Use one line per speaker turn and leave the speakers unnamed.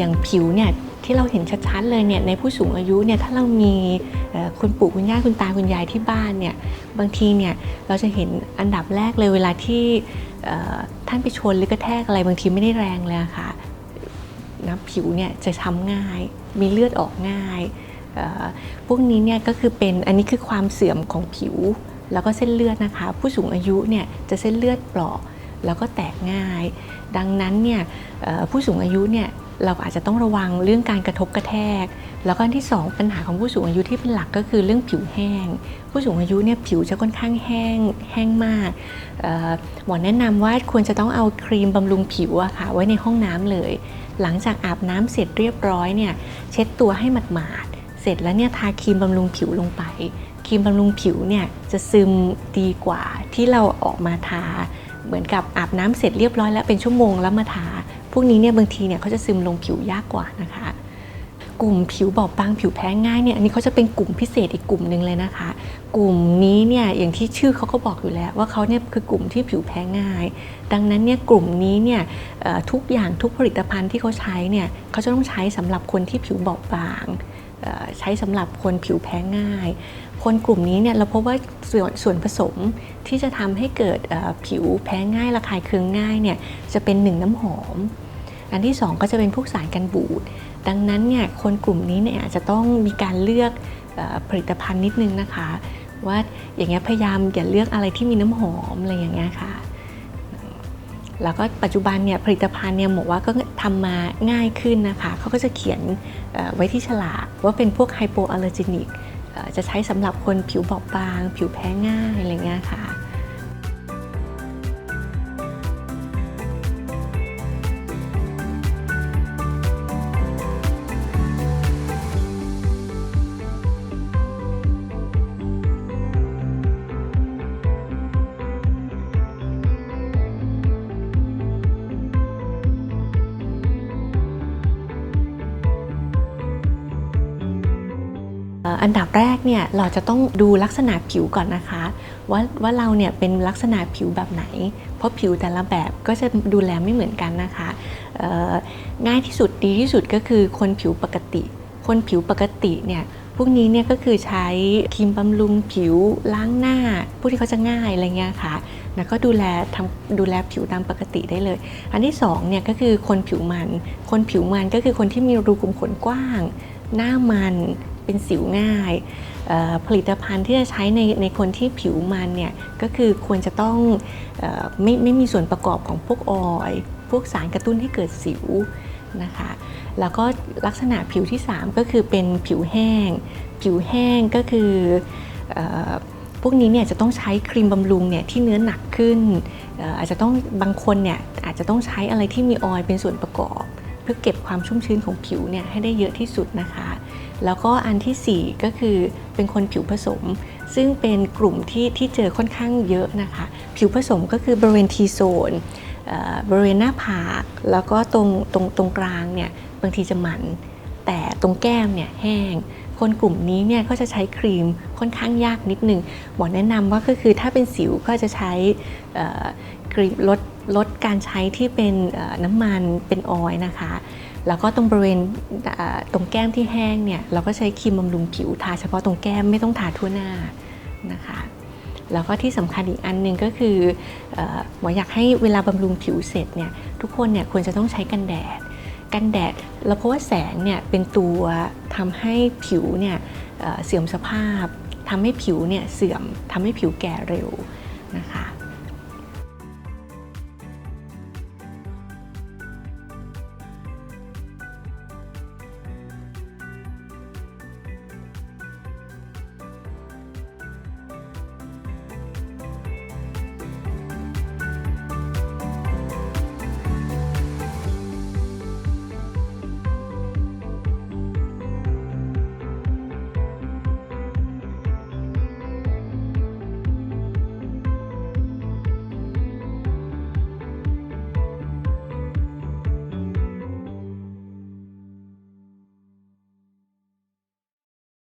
อย่างผิวเนี่ยที่เราเห็นชัดๆเลยเนี่ยในผู้สูงอายุเนี่ยถ้าเรามีคุณปู่คุณย่าคุณตาคุณยายที่บ้านเนี่ยบางทีเนี่ยเราจะเห็นอันดับแรกเลยเวลาที่ท่านไปชนหรือกระแทกอะไรบางทีไม่ได้แรงเลยค่ะนะผิวเนี่ยจะช้ำง่าย มีเลือดออกง่ายพวกนี้เนี่ยก็คือเป็นอันนี้คือความเสื่อมของผิว แล้วก็เส้นเลือดนะคะ ผู้สูงอายุเนี่ยจะเส้นเลือดเปราะแล้วก็แตกง่าย ดังนั้นเนี่ยผู้สูงอายุเนี่ย เราอาจจะต้องระวังเรื่องการกระทบกระแทก แล้วก็อันที่สองปัญหาของผู้สูงอายุที่เป็นหลักก็คือเรื่องผิวแห้ง ผู้สูงอายุเนี่ยผิวจะค่อนข้างแห้งแห้งมากหมอแนะนำว่าควรจะต้องเอาครีมบำรุงผิวอะค่ะไว้ในห้องน้ำเลย หลังจากอาบน้ำเสร็จเรียบร้อยเนี่ยเช็ดตัวให้หมาดๆเสร็จแล้วเนี่ยทาครีมบำรุงผิวลงไปครีมบำรุงผิวเนี่ยจะซึมดีกว่าที่เราออกมาทา เหมือนกับอาบน้ำเสร็จเรียบร้อยแล้วเป็นชั่วโมงแล้วมาทา พวกนี้เนี่ยบางทีเนี่ยเขาจะซึมลงผิวยากกว่านะคะ กลุ่มผิวบอบบางผิวแพ้ง่ายเนี่ยอันนี้เขาจะเป็นกลุ่มพิเศษอีกกลุ่มหนึ่งเลยนะคะ กลุ่มนี้เนี่ยอย่างที่ชื่อเขาก็บอกอยู่แล้ว ว่าเขาเนี่ยคือกลุ่มที่ผิวแพ้ง่าย ดังนั้นเนี่ยกลุ่มนี้เนี่ยทุกอย่างทุกผลิตภัณฑ์ที่เขาใช้เนี่ยเขาจะต้องใช้สำหรับคนที่ผิวบอบบาง ใช้สำหรับคนผิวแพ้ง่าย คนกลุ่มนี้เนี่ยเราพบว่าส่วนส่วนผสมที่จะทำให้เกิดผิวแพ้ง่ายระคายเคืองง่ายเนี่ยจะเป็นหนึ่งน้ำหอม อันที่สองก็จะเป็นพวกสารกันบูด ดังนั้นเนี่ยคนกลุ่มนี้เนี่ยอาจจะต้องมีการเลือกอผลิตภัณฑ์นิดนึงนะคะ ว่าอย่างเงี้ยพยายามอย่าเลือกอะไรที่มีน้ำหอมอะไรอย่างเงี้ยค่ะ แล้วก็ปัจจุบันเนี่ยผลิตภัณฑ์เนี่ยบอกว่าก็ทำมาง่ายขึ้นนะคะเขาก็จะเขียนไว้ที่ฉลากว่าเป็นพวกไฮโปอัลเลอร์จินิกจะใช้สำหรับคนผิวบอบบาง ผิวแพ้ง่ายอะไรเงี้ยค่ะ อันดับแรกเนี่ยเราจะต้องดูลักษณะผิวก่อนนะคะ ว่าว่าเราเนี่ยเป็นลักษณะผิวแบบไหน เพราะผิวแต่ละแบบก็จะดูแลไม่เหมือนกันนะคะง่ายที่สุดดีที่สุดก็คือคนผิวปกติ คนผิวปกติเนี่ยพวกนี้เนี่ยก็คือใช้ครีมบำรุงผิวล้างหน้าพวกที่เขาจะง่ายอะไรเงี้ยค่ะแล้วก็ดูแลทำดูแลผิวตามปกติได้เลย อันที่สองเนี่ยก็คือคนผิวมัน คนผิวมันก็คือคนที่มีรูขุมขนกว้าง หน้ามัน เป็นสิวง่ายผลิตภัณฑ์ที่จะใช้ในในคนที่ผิวมันเนี่ยก็คือควรจะต้องออไม่ไม่มีส่วนประกอบของพวกออยล์พวกสารกระตุ้นให้เกิดสิวนะคะแล้วก็ลักษณะผิวที่ 3 ก็คือเป็นผิวแห้ง ผิวแห้งก็คืออพวกนี้เนี่ยจะต้องใช้ครีมบำรุงเนี่ยที่เนื้อหนักขึ้นอออาจจะต้องบางคนเนี่ยอาจจะต้องใช้อะไรที่มีออยล์เป็นส่วนประกอบ พื่อเก็บความชุ่มชื้นของผิวเนี่ยให้ได้เยอะที่สุดนะคะ แล้วก็อันทีสี่ 4 ก็คือเป็นคนผิวผสม ซึ่งเป็นกลุ่มที่ที่เจอค่อนข้างเยอะนะคะ ผิวผสมก็คือบริเวณทีโซนบริเวณหน้าผากแล้วก็ตรงตรงตรงกลางเนี่ยบางทีจะหมัน แต่ตรงแก้มเนี่ยแห้งคนกลุ่มนี้เนี่ยก็จะใช้ครีมค่อนข้างยากนิดนึงหมอแนะนำว่าก็คือถ้าเป็นสิวก็จะใช้ครีมลด ลดการใช้ที่เป็นน้ำมันเป็นออยนะคะ แล้วก็ตรงบริเวณตรงแก้มที่แห้งเนี่ยเราก็ใช้ครีมบำรุงผิวทาเฉพาะตรงแก้มไม่ต้องทาทั่วหน้านะคะแล้วก็ที่สำคัญอีกอันหนึ่งก็คืออหมออยากให้เวลาบำรุงผิวเสร็จเนี่ยทุกคนเนี่ยควรจะต้องใช้กันแดด กันแดดเราเพราะว่าแสงเนี่ยเป็นตัวทำให้ผิวเนี่ยเอ่อเสื่อมสภาพทำให้ผิวเนี่ยเสื่อมทำให้ผิวแก่เร็วนะคะ